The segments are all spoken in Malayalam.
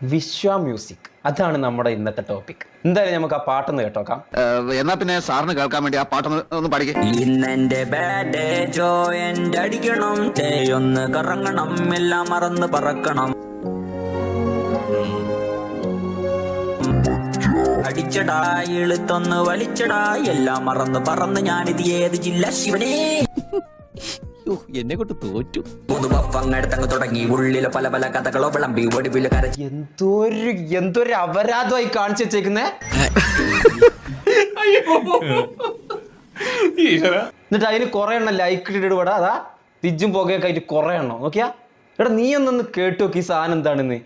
വിശ്വ മ്യൂസിക്. അതാണ് നമ്മുടെ ഇന്നത്തെ ടോപ്പിക് എന്തായാലും നമുക്ക് ആ പാട്ടൊന്ന് കേട്ടോക്കാം. എന്നാ പിന്നെ സാറിന് കേൾക്കാൻ വേണ്ടി ആ പാട്ടൊന്ന് ഒന്ന് പഠിക്കേ ഇന്നെന്റെ ബാഡ് ജോയിന്റ് അടിക്കണം. കറങ്ങണം എല്ലാം മറന്ന് പറക്കണം. അടിച്ചടാ ഇളുത്തൊന്ന് വലിച്ചടാ എല്ലാം മറന്ന് പറന്ന് ഞാനിത് ഏത് ജില്ല ശിവനേ? എന്നെ കൊണ്ട് തോറ്റു. മൂന്ന് പഫങ്ങടുത്തങ്ങ് തുടങ്ങി. ഉള്ളിലെ പല പല കഥകളോ വിളമ്പി ഒടുവിൽ കരച്ച് എന്തൊരു എന്തൊരു അപരാധമായി കാണിച്ചു വെച്ചേക്കുന്നേ? എന്നിട്ട് അതിന് കുറെ എണ്ണം ലൈക്ക് ഇട്ടിട്ട് ഇവിടെ അതാ തിജും പുകയൊക്കെ ആയിട്ട് കുറെ എണ്ണം. നോക്കിയാ? എടാ നീ ഒന്നൊന്ന് കേട്ടു നോക്കി സാധനം എന്താണെന്ന്.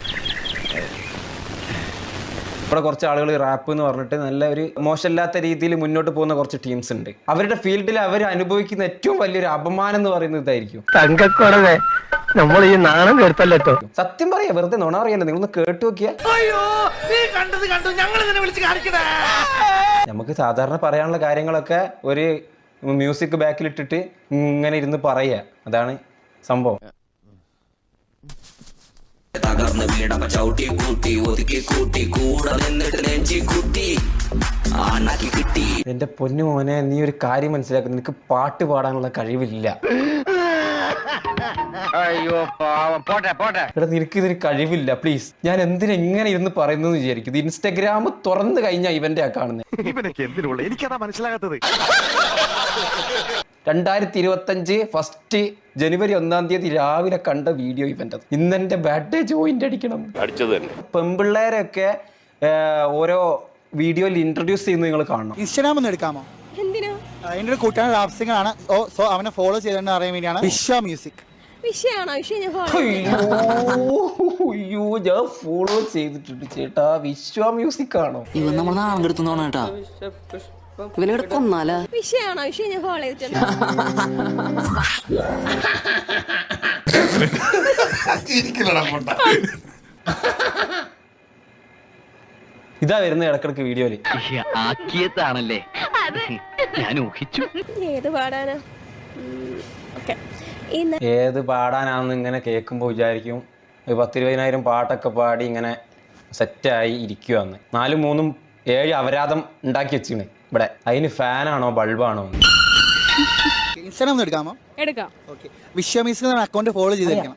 ഇവിടെ കുറച്ച് ആളുകൾ റാപ്പ് എന്ന് പറഞ്ഞിട്ട് നല്ല ഒരു മോശമില്ലാത്ത രീതിയിൽ മുന്നോട്ട് പോകുന്ന കുറച്ച് ടീംസ് ഉണ്ട്. അവരുടെ ഫീൽഡിൽ അവർ അനുഭവിക്കുന്ന ഏറ്റവും വലിയൊരു അപമാനം എന്ന് പറയുന്നത് ഇതായിരിക്കും. തങ്കക്കുറവേ നമ്മൾ ഈ നാണം കേട്ടല്ലോ സത്യം പറയാ വെറുതെ നുണ അറിയാലോ നിങ്ങളൊന്ന് കേട്ടു നോക്കിയാ. നമുക്ക് സാധാരണ പറയാനുള്ള കാര്യങ്ങളൊക്കെ ഒരു മ്യൂസിക് ബാക്കിലിട്ടിട്ട് ഇങ്ങനെ ഇരുന്ന് പറയുക. അതാണ് സംഭവം. തകർന്ന് വീണപ്പ ചവിട്ടി കൂട്ടി ഒതുക്കി കൂട്ടി കൂടെ നിന്നിട്ട് നെഞ്ചി കൂട്ടി. ആണാക്കി കിട്ടി. എന്റെ പൊന്നു മോനെ നീ ഒരു കാര്യം മനസ്സിലാക്കുന്നു നിനക്ക് പാട്ട് പാടാനുള്ള കഴിവില്ല. അയ്യോ പാവം. പോട്ടെ പോട്ടെ. എടാ നിനക്ക് ഇതിന് കഴിവില്ല പ്ലീസ് ഞാൻ എന്തിനെ ഇങ്ങനെ ഇരുന്ന് പറയുന്നു വിചാരിക്കും ഇൻസ്റ്റഗ്രാം തുറന്നു കഴിഞ്ഞാ ഇവന്റെ ആ കാണുന്നത് ഇവനൊക്കെ എന്തിനുള്ള? എനിക്കതാ മനസ്സിലാകാത്തത്. രണ്ടായിരത്തി ഇരുപത്തഞ്ച് ഫസ്റ്റ് ജനുവരി ഒന്നാം തീയതി രാവിലെ കണ്ട വീഡിയോ ഇവന്റ് ഇന്നെന്റെ ബാഡ് ജോയിന്റ് അടിക്കണം. അടിച്ചത് തന്നെ. പെമ്പിള്ളേരൊക്കെ ഓരോ വീഡിയോയിൽ ഇൻട്രൊഡ്യൂസ് ചെയ്യുന്നത് നിങ്ങൾ കാണണം. ഇൻസ്റ്റഗ്രാം ഒന്ന് എടുക്കാമോ? എന്തിനാ? എന്റെ ഒരു കൂട്ടാൻ റാപ് സിംഗർ ആണ്. ഓ സോ അവനെ ഫോളോ ചെയ്തെന്ന് അറിയാൻ വേണ്ടിയാണ് വിശ്വ മ്യൂസിക് വിഷയാണോ? വിഷയം ഞാൻ follow അയ്യോ അയ്യോ ഞാൻ ഫോളോ ചെയ്തിട്ടുണ്ട് ചേട്ടാ. വിശ്വ മ്യൂസിക് ആണോ? ഇവൻ നമ്മൾ നാളെ കെടുത്തുന്നോണ വിഷയമാണോ വിഷയാണോ? വിഷയം ഞാൻ ഫോളോ ചെയ്തിട്ടുണ്ട് ഇതാ വരുന്ന ഇടക്കിടക്ക് വീഡിയോയിൽ. ആക്കിയതാണല്ലേ? ഞാൻ ഊഹിച്ചു. ഏത് പാടാനാ? ഏത് പാടാനാണെന്ന് ഇങ്ങനെ കേൾക്കുമ്പോൾ വിചാരിക്കും. ഒരു പത്തിരുപതിനായിരം പാട്ടൊക്കെ പാടി ഇങ്ങനെ സെറ്റായി ഇരിക്കുവാന്ന്. നാലും മൂന്നും ഏഴ് അപരാധം ഉണ്ടാക്കി വെച്ചിണ് ഇവിടെ. അതിന് ഫാനാണോ ബൾബാണോ? ഇൻസ്റ്റാഗ്രാം ഒന്ന് എടുക്കാമോ? എടുക്കാം. ഓക്കെ. വിശ്വ മ്യൂസിക് എന്ന അക്കൗണ്ട് ഫോളോ ചെയ്തിരിക്കണം.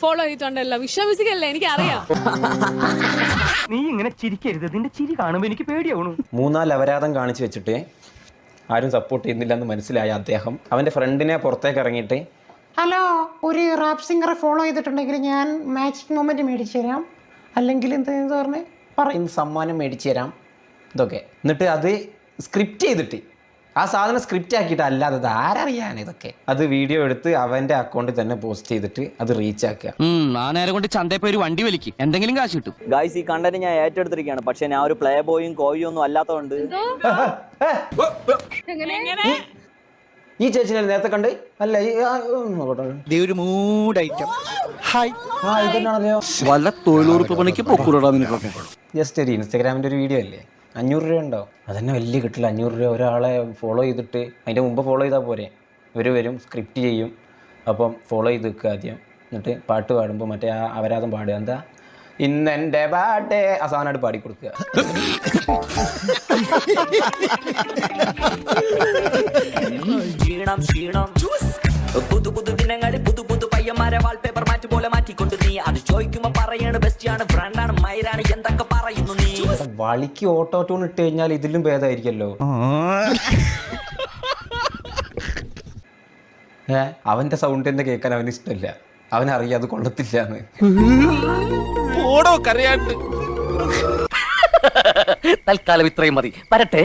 ഫോളോ ചെയ്തിട്ടുണ്ടല്ലോ. വിശ്വമിസിക്കല്ലേ എനിക്ക് അറിയാം നീ ഇങ്ങനെ ചിരിക്കരുത്. നിന്റെ ചിരി കാണുമ്പോ എനിക്ക് പേടിയാവണു. മൂന്നാൽ അപരാധം കാണിച്ചു വെച്ചിട്ട് ആരും സപ്പോർട്ട് ചെയ്യുന്നില്ല എന്ന് മനസ്സിലായ അദ്ദേഹം അവന്റെ ഫ്രണ്ടിനെ പുറത്തേക്ക് ഇറങ്ങിയിട്ട് ഹലോ ഒരു റാപ്പ് സിംഗറെ ഫോളോ ചെയ്തിട്ടുണ്ടെങ്കിൽ ഞാൻ മാജിക് മൊമെന്റ് മേടിച്ചു തരാം. അല്ലെങ്കിൽ എന്ത് എന്ത് പറഞ്ഞ്? പറയും സമ്മാനം മേടിച്ചു തരാം. ഇതൊക്കെ. എന്നിട്ട് അത് സ്ക്രിപ്റ്റ് ചെയ്തിട്ട്. ആ സാധനം സ്ക്രിപ്റ്റ് ആക്കിയിട്ട് അല്ലാതെ ഇത് ആരറിയാൻ ഇതൊക്കെ? അത് വീഡിയോ എടുത്ത് അവന്റെ അക്കൗണ്ടിൽ തന്നെ പോസ്റ്റ് ചെയ്തിട്ട് അത് റീച്ച് ആക്കുക. ആ നേരം കൊണ്ട് ചന്തയിൽ പോയി ഒരു വണ്ടി വലിക്കും. എന്തെങ്കിലും കാശ് കിട്ടും. ഗായ്സ് ഈ കണ്ടന്റ് ഞാൻ ഏറ്റെടുത്തിരിക്കുകയാണ്. പക്ഷെ ഞാൻ ഒരു പ്ലേ ബോയും കോയും ഒന്നും അല്ലാത്തതുകൊണ്ട്. എങ്ങനെ? ഈ ചേച്ചിനെ നേരത്തെ കണ്ട്? അല്ല ഈ ആ, ഒന്ന് നോക്കട്ടെ. ദേ ഒരു മൂഡ് ഐറ്റം ഹായ് ആ ഇതന്നാണല്ലോ വല്ല തൊഴിലുറപ്പ് പണിക്ക് പൊക്കൂടാ നിനക്കൊക്കെ ജസ്റ്റ് ഒരു ഇൻസ്റ്റാഗ്രാമിന്റെ ഒരു വീഡിയോ അല്ലേ? അഞ്ഞൂറ് രൂപ ഉണ്ടോ? അതന്നെ വലിയ കിട്ടില്ല അഞ്ഞൂറ് രൂപ ഒരാളെ ഫോളോ ചെയ്തിട്ട് അതിന്റെ മുമ്പ് ഫോളോ ചെയ്താൽ പോരെ. ഇവർ വരും സ്ക്രിപ്റ്റ് ചെയ്യും. അപ്പം ഫോളോ ചെയ്ത് വെക്കുക ആദ്യം. എന്നിട്ട് പാട്ട് പാടുമ്പോൾ മറ്റേ ആ അവരാദം പാടുക. എന്താ? ഇന്നെന്റെ പാട്ടേ. അസാനായിട്ട് സാധനമായിട്ട് പാടി കൊടുക്കുക. ക്ഷീണം ക്ഷീണം. പുതു പുതു ദിനങ്ങളിൽ പുതു പുതു പയ്യന്മാരെ വാൾപേപ്പർ മാറ്റി പോലെ മാറ്റിക്കൊണ്ട് നീ അത് ചോദിക്കുമ്പോ പറയാണ് ബെസ്റ്റിയാണ് ഫ്രണ്ടാണ് മൈരാണ് എന്തൊക്കെ പറയുന്നു വളിക്ക് ഓട്ടോ ട്യൂൺ ഇട്ട് കഴിഞ്ഞാൽ ഇതിലും ഭേദമായിരിക്കല്ലോ ഏ അവന്റെ സൗണ്ട് തന്നെ കേൾക്കാൻ അവന് ഇഷ്ടമില്ല. അവനറിയാം അത് കൊള്ളത്തില്ല എന്ന് തൽക്കാലം ഇത്രയും മതി. വരട്ടെ.